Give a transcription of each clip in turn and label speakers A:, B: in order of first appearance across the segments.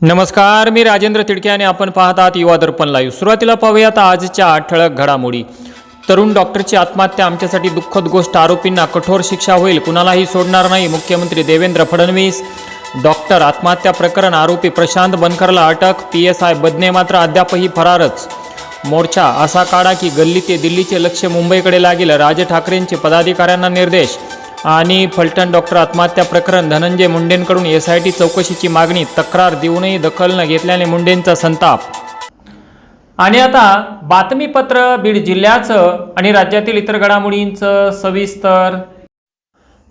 A: नमस्कार मी राजेंद्र तिडके आणि आपण पाहत आहात युवा दर्पण लाईव्ह सुरुवातीला पाहूयात आजच्या ठळक घडामोडी. तरुण डॉक्टरची आत्महत्या आमच्यासाठी दुःखद गोष्ट आरोपींना कठोर शिक्षा होईल कुणालाही सोडणार नाही मुख्यमंत्री देवेंद्र फडणवीस. डॉक्टर आत्महत्या प्रकरण आरोपी प्रशांत बनकरला अटक पी एस आय बदने मात्र अद्यापही फरारच. मोर्चा असा काढा की गल्ली ते दिल्लीचे लक्ष मुंबईकडे लागेल राज ठाकरेंचे पदाधिकाऱ्यांना निर्देश. आणि फलटण डॉक्टर आत्महत्या प्रकरण धनंजय मुंडेंकडून एस आय टी चौकशीची मागणी तक्रार देऊनही दखल न घेतल्याने मुंडेंचा संताप. आणि आता बातमीपत्र बीड जिल्ह्याचं आणि राज्यातील इतर घडामोडींचं सविस्तर.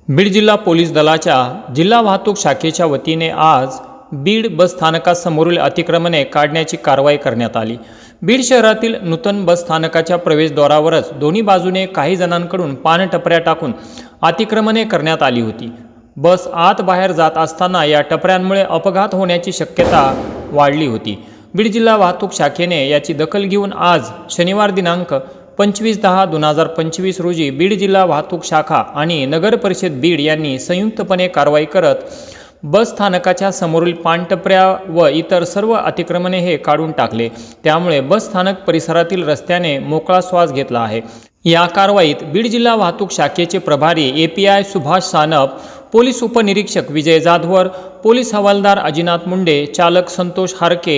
A: बीड जिल्हा पोलीस दलाच्या जिल्हा वाहतूक शाखेच्या वतीने आज बीड बस स्थानकासमोरील अतिक्रमणे काढण्याची कारवाई करण्यात आली. बीड शहरातील नूतन बस स्थानकाच्या प्रवेशद्वारावरच दोन्ही बाजूने काही जणांकडून पानटपऱ्या टाकून अतिक्रमणे करण्यात आली होती. बस आत बाहेर जात असताना या टपऱ्यांमुळे अपघात होण्याची शक्यता वाढली होती. बीड जिल्हा वाहतूक शाखेने याची दखल घेऊन आज शनिवार दिनांक पंचवीस दहा दोन हजार पंचवीस रोजी बीड जिल्हा वाहतूक शाखा आणि नगर परिषद बीड यांनी संयुक्तपणे कारवाई करत बस स्थानकाच्या समोरील पानटपऱ्या व इतर सर्व अतिक्रमणे हे काढून टाकले. त्यामुळे बस स्थानक परिसरातील रस्त्याने मोकळा श्वास घेतला आहे. या कारवाईत बीड जिल्हा वाहतूक शाखेचे प्रभारी A P I Subhash Sanap police उपनिरीक्षक विजय जाधवर पोलीस हवालदार अजिनाथ मुंडे चालक संतोष हारके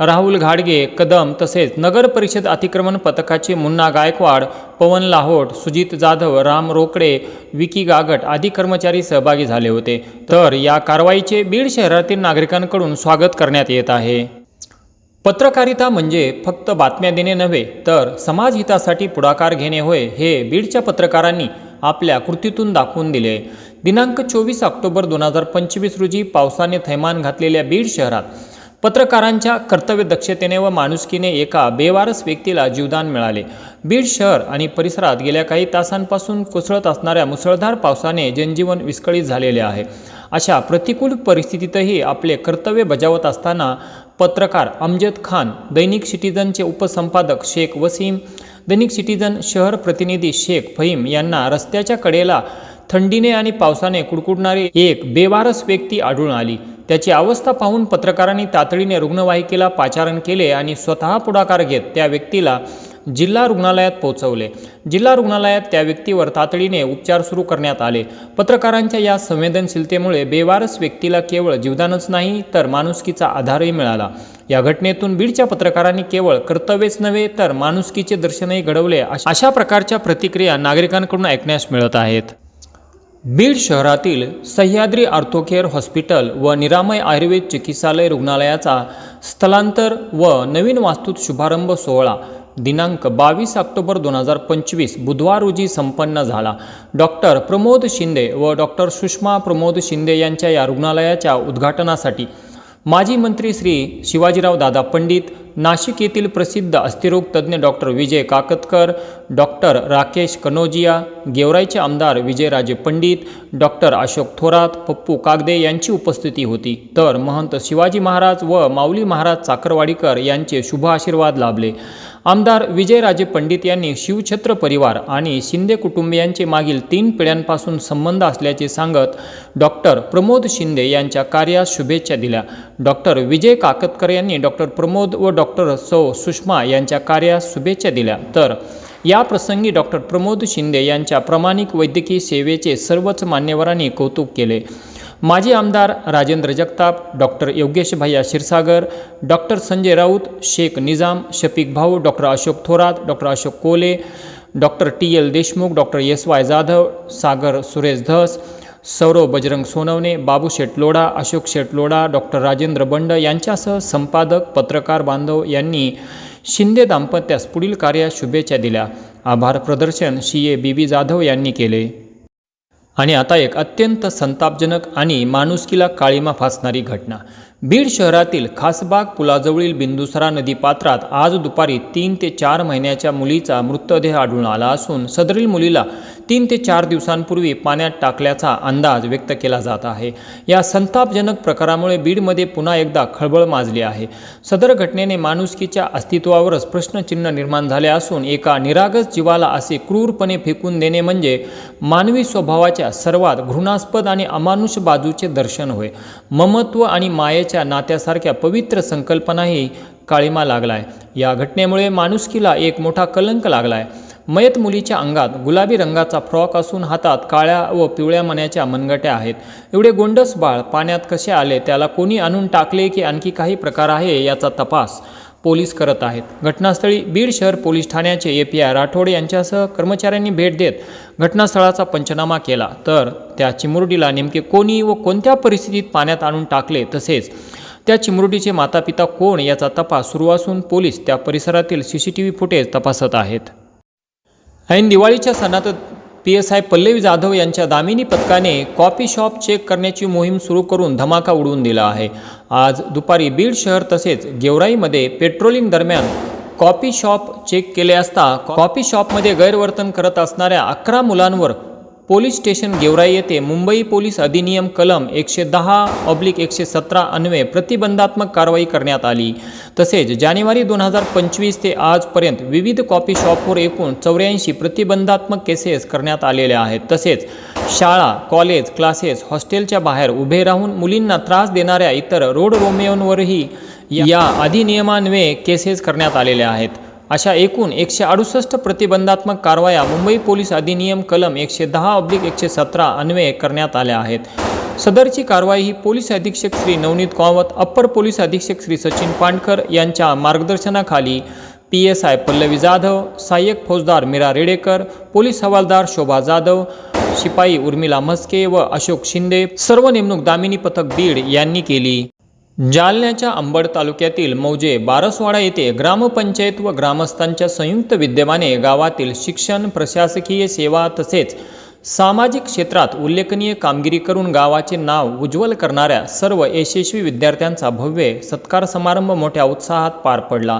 A: राहुल घाडगे कदम तसेच नगर परिषद अतिक्रमण पथकाचे मुन्ना गायकवाड पवन लाहोट सुजित जाधव राम रोकडे विकी गागट आदी कर्मचारी सहभागी झाले होते. तर या कारवाईचे बीड शहरातील नागरिकांकडून स्वागत करण्यात येत आहे. पत्रकारिता म्हणजे फक्त बातम्या देणे नव्हे तर समाजहितासाठी पुढाकार घेणे होय हे बीडच्या पत्रकारांनी आपल्या कृतीतून दाखवून दिले. दिनांक चोवीस ऑक्टोबर दोन हजार पंचवीस रोजी पावसाने थैमान घातलेल्या बीड शहरात पत्रकारांच्या कर्तव्य दक्षतेने व माणुसकीने एका बेवारस व्यक्तीला जीवदान मिळाले. बीड शहर आणि परिसरात गेल्या काही तासांपासून कोसळत असणाऱ्या मुसळधार पावसाने जनजीवन विस्कळीत झालेले आहे. अशा प्रतिकूल परिस्थितीतही आपले कर्तव्य बजावत असताना पत्रकार अमजद खान दैनिक सिटीजनचे उपसंपादक शेख वसीम दैनिक सिटीजन शहर प्रतिनिधी शेख फहीम यांना रस्त्याच्या कडेला थंडीने आणि पावसाने कुडकुडणारी एक बेवारस व्यक्ती आढळून आली. त्याची अवस्था पाहून पत्रकारांनी तातडीने रुग्णवाहिकेला पाचारण केले आणि स्वतः पुढाकार घेत त्या व्यक्तीला जिल्हा रुग्णालयात पोहोचवले. जिल्हा रुग्णालयात त्या व्यक्तीवर तातडीने उपचार सुरू करण्यात आले. पत्रकारांच्या या संवेदनशीलतेमुळे बेवारस व्यक्तीला केवळ जीवदानच नाही तर माणुसकीचा आधारही मिळाला. या घटनेतून बीडच्या पत्रकारांनी केवळ कर्तव्यच नव्हे तर माणुसकीचे दर्शनही घडवले. अशा प्रकारच्या प्रतिक्रिया नागरिकांकडून ऐकण्यास मिळत आहेत. बीड शहरातील सह्याद्री आर्थोकेअर हॉस्पिटल व निरामय आयुर्वेद चिकित्सालय रुग्णालयाचा स्थलांतर व नवीन वास्तूत शुभारंभ सोहळा दिनांक बावीस ऑक्टोबर दोन हजार पंचवीस बुधवार रोजी संपन्न झाला. डॉक्टर प्रमोद शिंदे व डॉक्टर सुषमा प्रमोद शिंदे यांच्या या रुग्णालयाच्या उद्घाटनासाठी माजी मंत्री श्री शिवाजीराव दादा पंडित नाशिक येथील प्रसिद्ध अस्थिरोग तज्ज्ञ डॉक्टर विजय काकतकर डॉक्टर राकेश कनोजिया गेवराईचे आमदार विजयराजे पंडित डॉक्टर अशोक थोरात पप्पू कागदे यांची उपस्थिती होती. तर महंत शिवाजी महाराज व माऊली महाराज चाकरवाडीकर यांचे शुभ आशीर्वाद लाभले. आमदार विजयराजे पंडित यांनी शिवछत्र परिवार आणि शिंदे कुटुंबियांचे मागील तीन पिढ्यांपासून संबंध असल्याचे सांगत डॉक्टर प्रमोद शिंदे यांच्या कार्यास शुभेच्छा दिल्या. डॉक्टर विजय काकतकर यांनी डॉक्टर प्रमोद व डॉ. डॉक्टर सौ सुषमा यांच्या कार्यास शुभेच्छा दिल्या. तर या प्रसंगी डॉक्टर प्रमोद शिंदे यांच्या प्रामाणिक वैद्यकीय सेवेचे सर्वच मान्यवरांनी कौतुक केले. माजी आमदार राजेंद्र जगताप डॉक्टर योगेश भैया क्षीरसागर डॉक्टर संजय राऊत शेख निजाम शफीक भाऊ doctor Ashok Thorat doctor Ashok Kole doctor T L Deshmukh doctor S Y Jadhav Sagar Suresh Dhas Saurav Bajrang Sonawane Babu Shetloda Ashok Shetloda doctor Rajendra Band यांच्यासह संपादक पत्रकार बांधव यांनी शिंदे दाम्पत्यास पुढील कार्यास शुभेच्छा दिल्या. आभार प्रदर्शन शी ए बी बी जाधव यांनी केले. आणि आता एक अत्यंत संतापजनक आणि माणुसकीला काळीमा फासणारी घटना. बीड शहरातील खासबाग पुलाजवळील बिंदुसरा नदी पात्रात आज दुपारी तीन ते चार महिन्याच्या मुलीचा मृतदेह आढळून आला असून सदरील मुलीला तीन ते चार दिवसांपूर्वी पाण्यात टाकल्याचा अंदाज व्यक्त केला जात आहे. या संतापजनक प्रकारामुळे बीडमध्ये पुन्हा एकदा खळबळ माजली आहे. सदर घटनेने माणुसकीच्या अस्तित्वावरच प्रश्नचिन्ह निर्माण झाले असून एका निरागस जीवाला असे क्रूरपणे फेकून देणे म्हणजे मानवी स्वभावाच्या सर्वात घृणास्पद आणि अमानुष बाजूचे दर्शन होय. ममत्व आणि मायेच्या नात्यासारख्या पवित्र संकल्पनाही काळीमा लागलाय. या घटनेमुळे माणुसकीला एक मोठा कलंक लागलाय. मयत मुलीच्या अंगात गुलाबी रंगाचा फ्रॉक असून हातात काळ्या व पिवळ्या मण्याच्या मनगट्या आहेत. एवढे गोंडस बाळ पाण्यात कसे आले त्याला कोणी आणून टाकले की आणखी काही प्रकार आहे याचा तपास? पोलीस करत आहेत. घटनास्थळी बीड शहर पोलीस ठाण्याचे ए पी आय राठोड यांच्यासह कर्मचाऱ्यांनी भेट देत घटनास्थळाचा पंचनामा केला. तर त्या चिमुरडीला नेमके कोणी व कोणत्या परिस्थितीत पाण्यात आणून टाकले तसेच त्या चिमुरडीचे मातापिता कोण याचा तपास सुरू असून पोलीस त्या परिसरातील C C T V footage तपासत आहेत. ऐन दिवाळीच्या सणात P S I Pallavi Jadhav यांच्या दामिनी पथकाने कॉफी शॉप चेक करण्याची मोहीम सुरू करून धमाका उडवून दिला आहे. आज दुपारी बीड शहर तसेच गेवराईमध्ये पेट्रोलिंग दरम्यान कॉफी शॉप चेक केले असता कॉफी शॉपमध्ये गैरवर्तन करत असणाऱ्या अकरा मुलांवर पोलीस स्टेशन गेवराई येथे मुंबई पोलीस अधिनियम कलम एकशे दहा ऑब्लिक एकशे सतरा अन्वये प्रतिबंधात्मक कारवाई करण्यात आली. तसेच जानेवारी दोन हजार पंचवीस ते आजपर्यंत विविध कॉफी शॉपवर एकूण चौऱ्याऐंशी प्रतिबंधात्मक केसेस करण्यात आलेल्या आहेत. तसेच शाळा कॉलेज क्लासेस हॉस्टेलच्या बाहेर उभे राहून मुलींना त्रास देणाऱ्या इतर रोड रोमिओंवरही या अधिनियमान्वये केसेस करण्यात आलेल्या आहेत. अशा एकूण एकशे अडुसष्ट प्रतिबंधात्मक कारवाया मुंबई पोलीस अधिनियम कलम एकशे दहा ऑब्लिक एकशे सतरा अन्वये करण्यात आल्या आहेत. सदरची कारवाई ही पोलीस अधीक्षक श्री नवनीत कावत अप्पर पोलीस अधीक्षक श्री सचिन पांडकर यांच्या मार्गदर्शनाखाली P S I Pallavi Jadhav सहाय्यक फौजदार मीरा रेडेकर पोलीस हवालदार शोभा जाधव शिपाई उर्मिला म्हस्के व अशोक शिंदे सर्व नेमणूक दामिनी पथक बीड यांनी केली. जालन्याच्या अंबड तालुक्यातील मौजे बारसवाडा येथे ग्रामपंचायत व ग्रामस्थांच्या संयुक्त विद्यमाने गावातील शिक्षण प्रशासकीय सेवा तसेच सामाजिक क्षेत्रात उल्लेखनीय कामगिरी करून गावाचे नाव उज्ज्वल करणाऱ्या सर्व यशस्वी विद्यार्थ्यांचा भव्य सत्कार समारंभ मोठ्या उत्साहात पार पडला.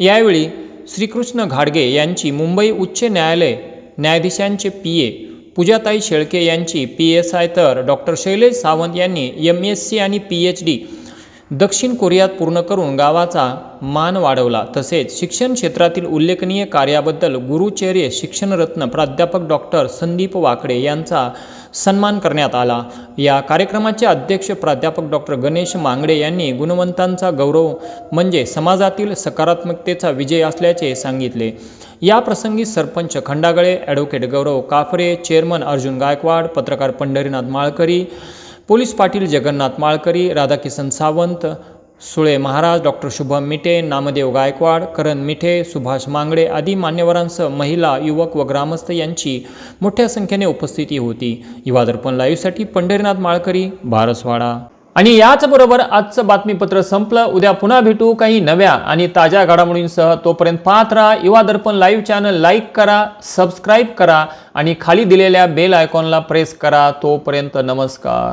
A: यावेळी श्रीकृष्ण घाडगे यांची मुंबई उच्च न्यायालय न्यायाधीशांचे पी ए पूजाताई शेळके यांची पी एस आय तर डॉक्टर शैलेश सावंत यांनी एम एस सी आणि पी एच डी दक्षिण कोरियात पूर्ण करून गावाचा मान वाढवला. तसेच शिक्षण क्षेत्रातील उल्लेखनीय कार्याबद्दल गुरुचर्य शिक्षणरत्न प्राध्यापक डॉक्टर संदीप वाकडे यांचा सन्मान करण्यात आला. या कार्यक्रमाचे अध्यक्ष प्राध्यापक डॉक्टर गणेश मांगडे यांनी गुणवंतांचा गौरव म्हणजे समाजातील सकारात्मकतेचा विजय असल्याचे सांगितले. या प्रसंगी सरपंच खंडागळे ॲडव्होकेट गौरव काफरे चेअरमन अर्जुन गायकवाड पत्रकार पंढरीनाथ माळकरी पोलीस पाटील जगन्नाथ माळकरी राधाकिसन सावंत सुळे महाराज डॉक्टर शुभम मिठे नामदेव गायकवाड करण मिठे सुभाष मांगडे आदी मान्यवरांसह महिला युवक व ग्रामस्थ यांची मोठ्या संख्येने उपस्थिती होती. युवा दर्पण लाईव्हसाठी पंढरीनाथ माळकरी भारसवाडा आणि याचबरोबर आजचं बातमीपत्र संपलं. उद्या पुन्हा भेटू काही नव्या आणि ताज्या घडामोडींसह. तोपर्यंत पाहत राहा. Yuva Darpan live channel like करा सबस्क्राईब करा आणि खाली दिलेल्या बेल आयकॉनला प्रेस करा. तोपर्यंत नमस्कार.